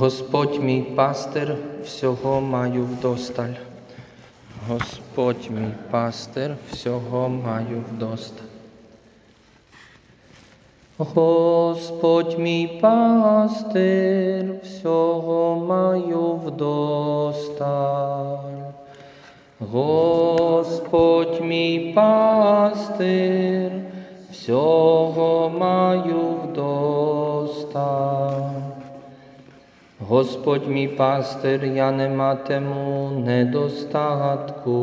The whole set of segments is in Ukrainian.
Господь мій пастир, всього маю вдосталь. Господь мій пастир, всього маю вдосталь. Господь мій пастир, всього маю вдосталь. Господь мій пастир, всього маю вдосталь. Господь мій пастир, я не матиму недостатку.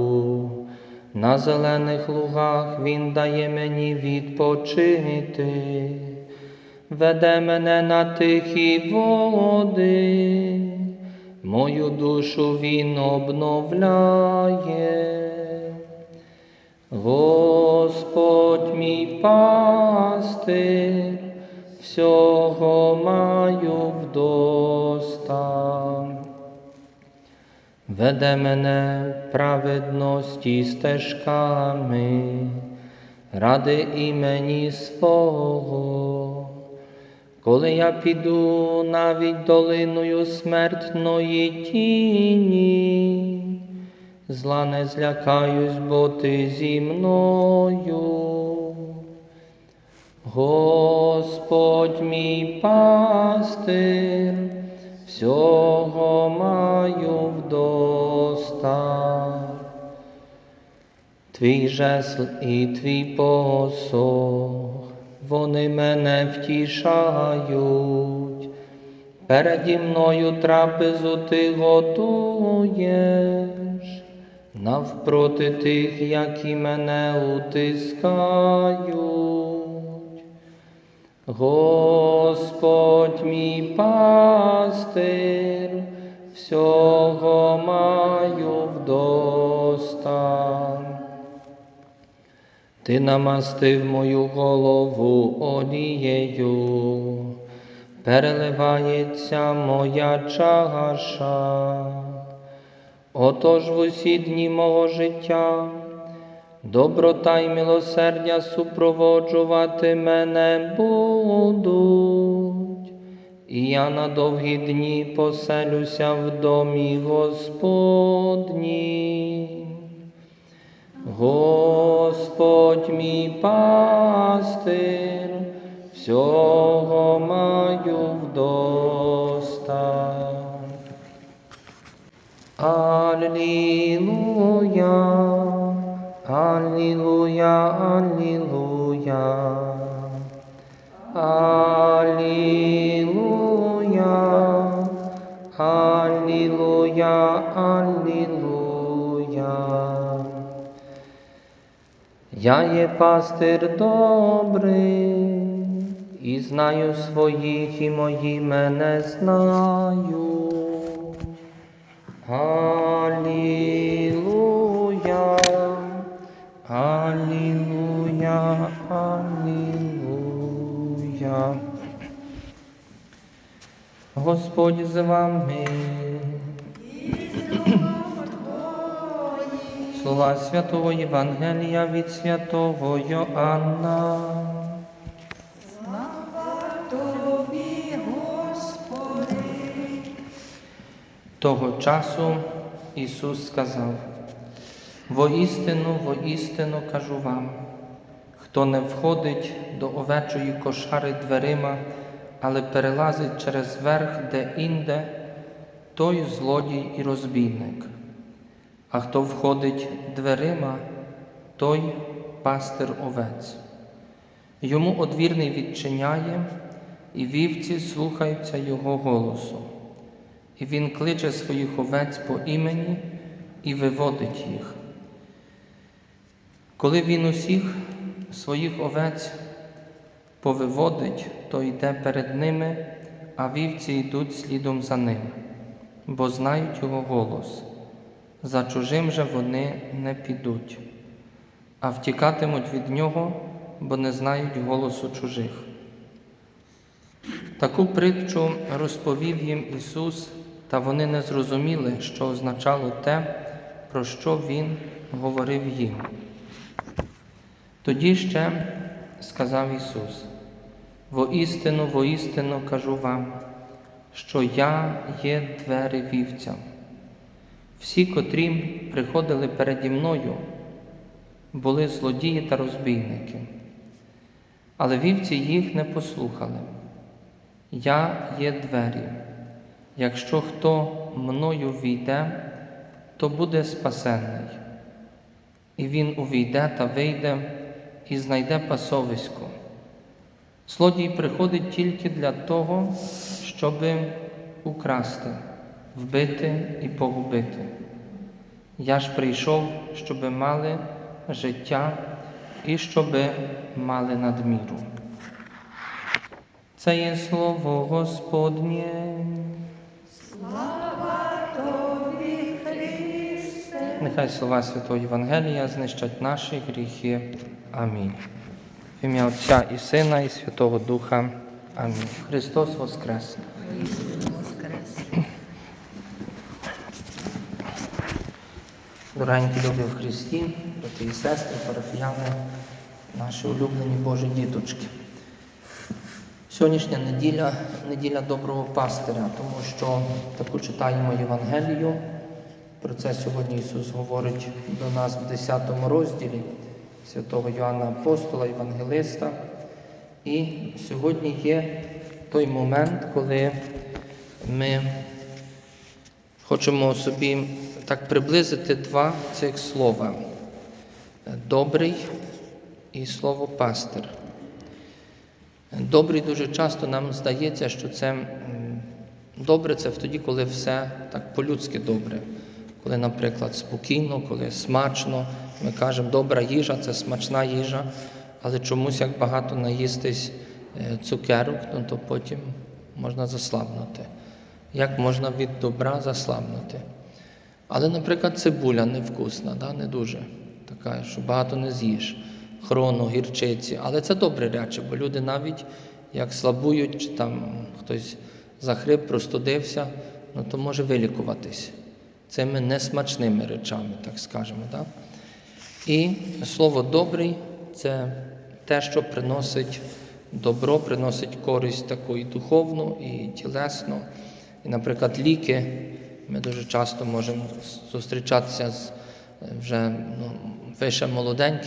На зелених лугах Він дає мені відпочити, веде мене на тихі води, мою душу Він обновляє. Господь мій пастир, всього маю вдосталь. Веде мене праведності стежками, ради імені свого. Коли я піду навіть долиною смертної тіні, зла не злякаюсь, бо ти зі мною. Господь мій пастир, всього маю вдосталь. Твій жезл і твій посох, вони мене втішають. Переді мною трапезу ти готуєш, навпроти тих, які мене утискають. Господь мій пастир, всього маю вдосталь. Ти намастив мою голову олією, переливається моя чаша. Отож в усі дні мого життя доброта й милосердя супроводжувати мене будуть, і я на довгі дні поселюся в домі Господній. Господь мій пастир, всього маю вдосталь. Аллилуйя, Аллилуйя, Аллилуйя. Аллилуйя, Аллилуйя, Аллилуйя. Я є пастир добрий, і знаю своїх, і мої мене знають. Аллилуйя, Аллилуйя, Аллилуйя. Господь з вами. Слова Святого Євангелія від Святого Йоанна. Тобі, Господи, Того часу Ісус сказав: Воістину, воістину кажу вам, хто не входить до овечої кошари дверима, але перелазить через верх де інде, той злодій і розбійник. А хто входить дверима, той пастир овець. Йому одвірний відчиняє, і вівці слухаються його голосу. І він кличе своїх овець по імені і виводить їх. Коли він усіх своїх овець повиводить, то йде перед ними, а вівці йдуть слідом за ним, бо знають його голос. За чужим же вони не підуть, а втікатимуть від нього, бо не знають голосу чужих. Таку притчу розповів їм Ісус, та вони не зрозуміли, що означало те, про що Він говорив їм. Тоді ще сказав Ісус: Воістину, воістину кажу вам, що я є двері вівця. Всі, котрі приходили переді мною, були злодії та розбійники, але вівці їх не послухали. Я є двері. Якщо хто мною війде, то буде спасенний, і він увійде та вийде і знайде пасовисько. Злодій приходить тільки для того, щоб украсти, вбити і погубити. Я ж прийшов, щоб мали життя і щоб мали надміру. Це є слово Господнє. Тобі, Христе, Нехай слова Святого Євангелія знищать наші гріхи. Амінь. В ім'я Отця і Сина, і Святого Духа. Амінь. Христос Воскрес! Дорогенькі любі в Христі, брати і сестри, парафіяни, наші улюблені Божі діточки. Сьогоднішня неділя неділя доброго пастиря, тому що таку читаємо Євангелію. Про це сьогодні Ісус говорить до нас в 10 розділі святого Йоанна Апостола, Євангелиста. І сьогодні є той момент, коли ми Хочемо собі так приблизити два цих слова: добрий і слово пастир. Добрий дуже часто нам здається, що це добре це тоді, коли все так по-людськи добре. Коли, наприклад, спокійно, коли смачно, ми кажемо, добра їжа це смачна їжа, але чомусь як багато наїстись е, цукерок, ну, то потім можна заслабнути як можна від добра заслабнути. Але, наприклад, цибуля невкусна, да? не дуже така, що багато не з'їш, хрону, гірчиці. Але це добре речі, бо люди навіть як слабують, чи там хтось захрип, простудився, ну то може вилікуватись цими несмачними речами, так скажемо. Да? І слово добрий це те, що приносить добро, приносить користь таку і духовну, і тілесну. І, наприклад, ліки, ми дуже часто можемо зустрічатися з вже ну, ви ще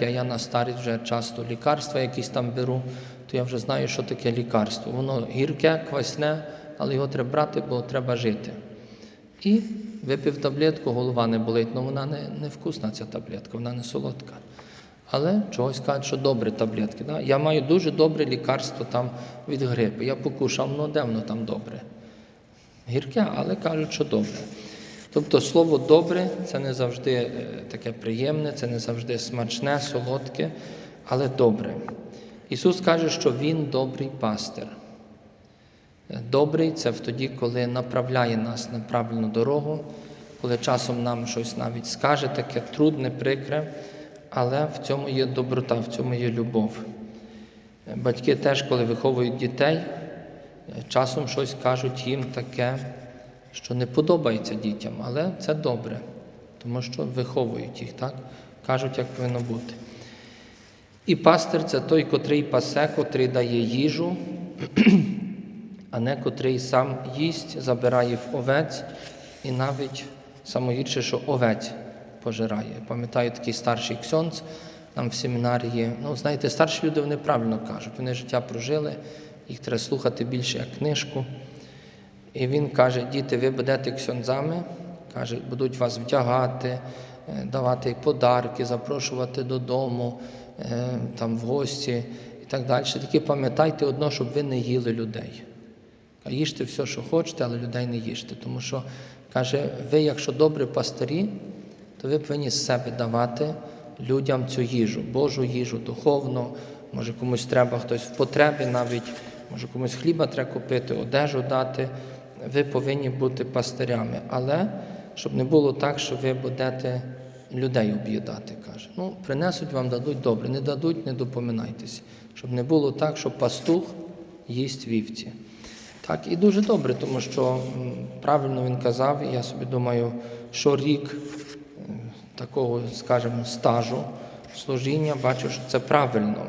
а я на старість вже часто лікарства якісь там беру, то я вже знаю, що таке лікарство. Воно гірке, квасне, але його треба брати, бо треба жити. І випив таблетку, голова не болить, але вона не, не вкусна, ця таблетка, вона не солодка. Але чогось кажуть, що добрі таблетки. Да? Я маю дуже добре лікарство там від грипу. Я покушав, ну де там добре гірке, але кажуть, що добре. Тобто слово добре це не завжди е, таке приємне, це не завжди смачне, солодке, але добре. Ісус каже, що Він добрий пастир. Добрий це тоді, коли направляє нас на правильну дорогу, коли часом нам щось навіть скаже, таке трудне, прикре, але в цьому є доброта, в цьому є любов. Батьки теж, коли виховують дітей, часом щось кажуть їм таке, що не подобається дітям, але це добре, тому що виховують їх, так? кажуть, як повинно бути. І пастир це той, котрий пасе, котрий дає їжу, а не котрий сам їсть, забирає в овець, і навіть самогірше, що овець пожирає. Пам'ятаю такий старший ксьонц, нам в семінарії. Ну, знаєте, старші люди вони правильно кажуть, вони життя прожили, їх треба слухати більше як книжку. І він каже: діти, ви будете ксьонзами, каже, будуть вас вдягати, е, давати подарки, запрошувати додому, е, там в гості і так далі. Тільки пам'ятайте одно, щоб ви не їли людей. Їжте все, що хочете, але людей не їжте. Тому що, каже, ви, якщо добрі пастирі, то ви повинні з себе давати людям цю їжу, Божу їжу, духовну, може комусь треба, хтось в потребі навіть, може комусь хліба треба купити, одежу дати. Ви повинні бути пастирями. Але щоб не було так, що ви будете людей об'їдати, каже. Ну, принесуть вам, дадуть добре, не дадуть, не допоминайтеся. Щоб не було так, що пастух їсть вівці. Так, і дуже добре, тому що правильно він казав, і я собі думаю, що рік такого, скажімо, стажу служіння, бачу, що це правильно.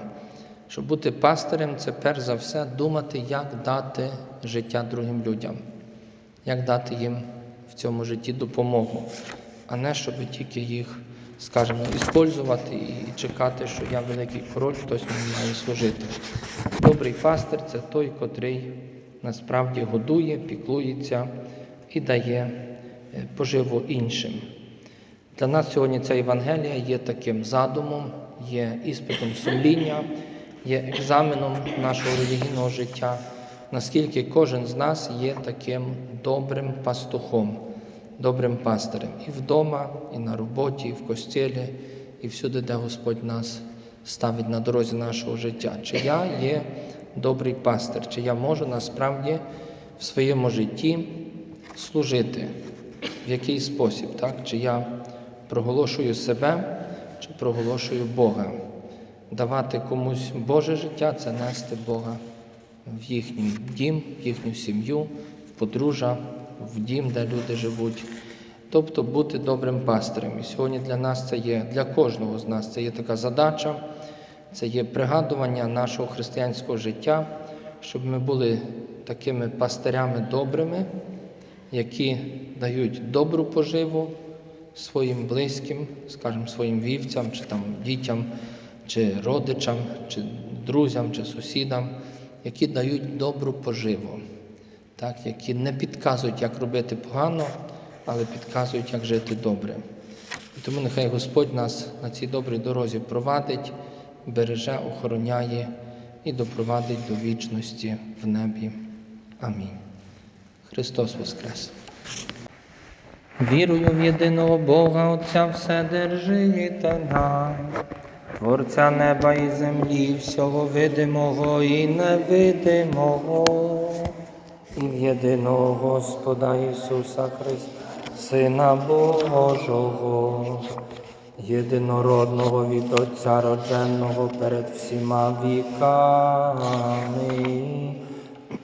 Щоб бути пастирем, це перш за все думати, як дати життя другим людям. як дати їм в цьому житті допомогу, а не щоб тільки їх, скажімо, іспользувати і чекати, що я великий король, хтось мені має служити. Добрий пастир це той, котрий насправді годує, піклується і дає е, поживу іншим. Для нас сьогодні ця Євангелія є таким задумом, є іспитом сумління, є екзаменом нашого релігійного життя, наскільки кожен з нас є таким добрим пастухом, добрим пастирем і вдома, і на роботі, і в костілі, і всюди, де Господь нас ставить на дорозі нашого життя. Чи я є добрий пастир, чи я можу насправді в своєму житті служити, в який спосіб, так? чи я проголошую себе, чи проголошую Бога. Давати комусь Боже життя це нести Бога в їхній дім, в їхню сім'ю, в подружжя, в дім, де люди живуть. Тобто бути добрим пастирем. І сьогодні для нас це є, для кожного з нас це є така задача, це є пригадування нашого християнського життя, щоб ми були такими пастирями добрими, які дають добру поживу своїм близьким, скажімо, своїм вівцям, чи там дітям, чи родичам, чи друзям, чи сусідам, які дають добру поживу, так, які не підказують, як робити погано, але підказують, як жити добре. І тому нехай Господь нас на цій добрій дорозі провадить, береже, охороняє і допровадить до вічності в небі. Амінь. Христос Воскрес! Вірую в єдиного Бога Отця Вседержителя, Творця неба і землі, всього видимого і невидимого, і в єдиного Господа Ісуса Христа, Сина Божого, єдинородного від Отця родженого перед всіма віками.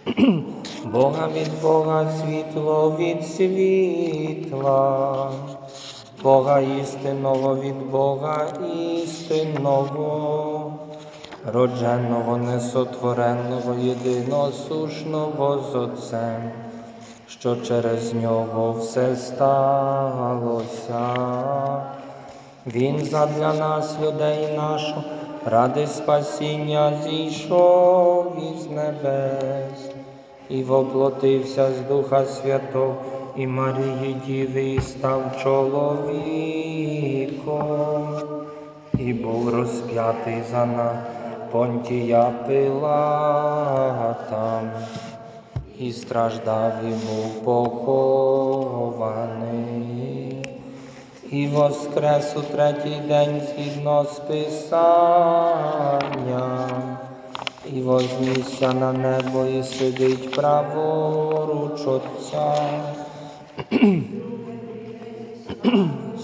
Бога від Бога, світло від світла, Бога істинного від Бога істинного, родженого, несотвореного, єдиносушного з Отцем, що через нього все сталося. Він задля нас, людей нашого, ради спасіння зійшов із небес і воплотився з Духа Святого і Марії Діви і став чоловіком, і був розп'ятий за нас Понтія Пилата, і страждав і був похований, і воскрес у третій день згідно з Писанням, і вознісся на небо, і сидить праворуч Отця,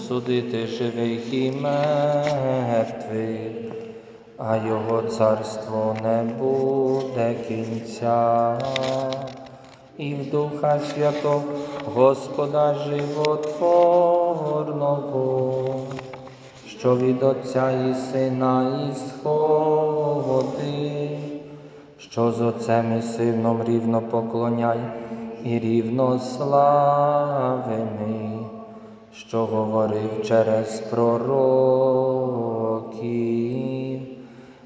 судити живих і мертвих, а його царство не буде кінця. І в Духа Святого Господа животворного, що від Отця і Сина ісходить, що з Отцем і Сином рівно поклоняй і рівно славений, що говорив через пророків,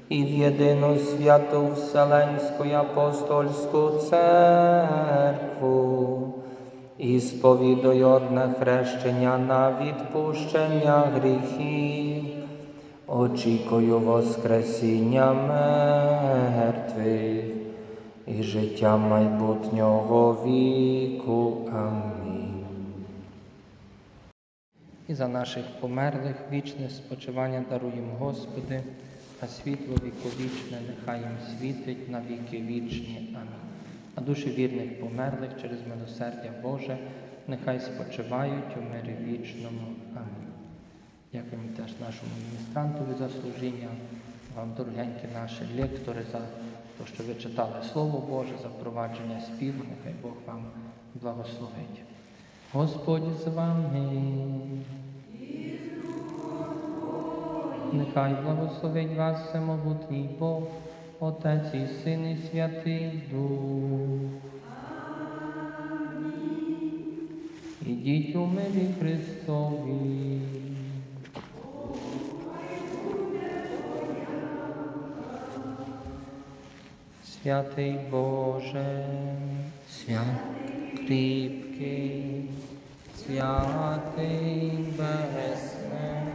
і в єдину святу Вселенську і апостольську церкву, і сповідуй одне хрещення на відпущення гріхів, очікую Воскресіння мертвих і життя майбутнього віку. Амінь. І за наших померлих вічне спочивання даруємо Господи, а світло віковічне нехай їм світить на віки вічні. Амінь. А душі вірних померлих через милосердя Боже, нехай спочивають у мирі вічному. Амінь. Дякуємо теж нашому міністрантові за служіння, вам, дорогенькі наші лектори, за те, що ви читали Слово Боже, за провадження співу. Нехай Бог вам благословить. Господь з вами. Нехай благословить вас всемогутній Бог, Отець і Син і Святий Дух. Дітю милі Христові. Святий Боже, святий кріпкий, святий безсмертний,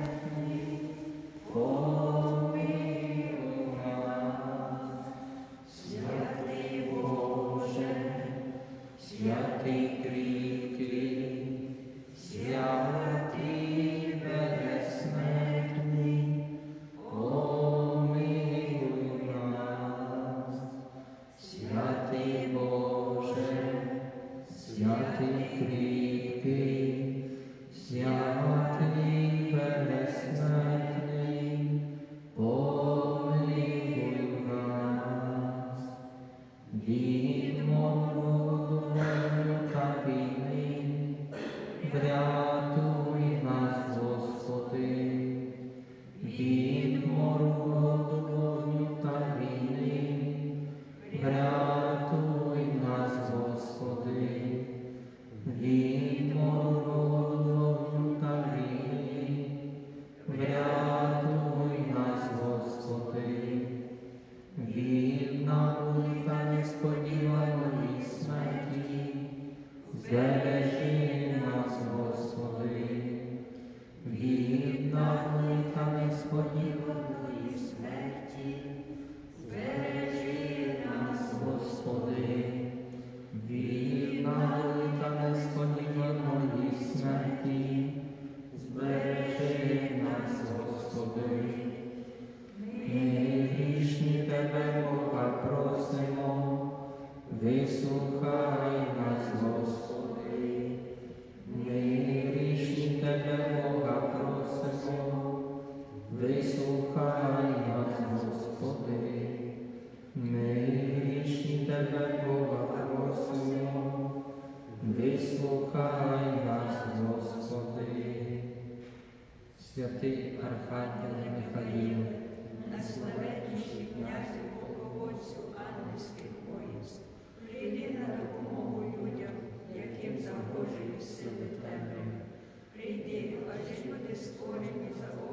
Krishna, вислухай нас, Господи, ми грішні тебе, Бога, просимо, вислухай нас, Господи, святий Архангел Михаїл, найславетніший князь Боговодцю, ангельських воїнств, прийди на допомогу людям, яким загрожує сили Тебе. Прийди, аж люди створені за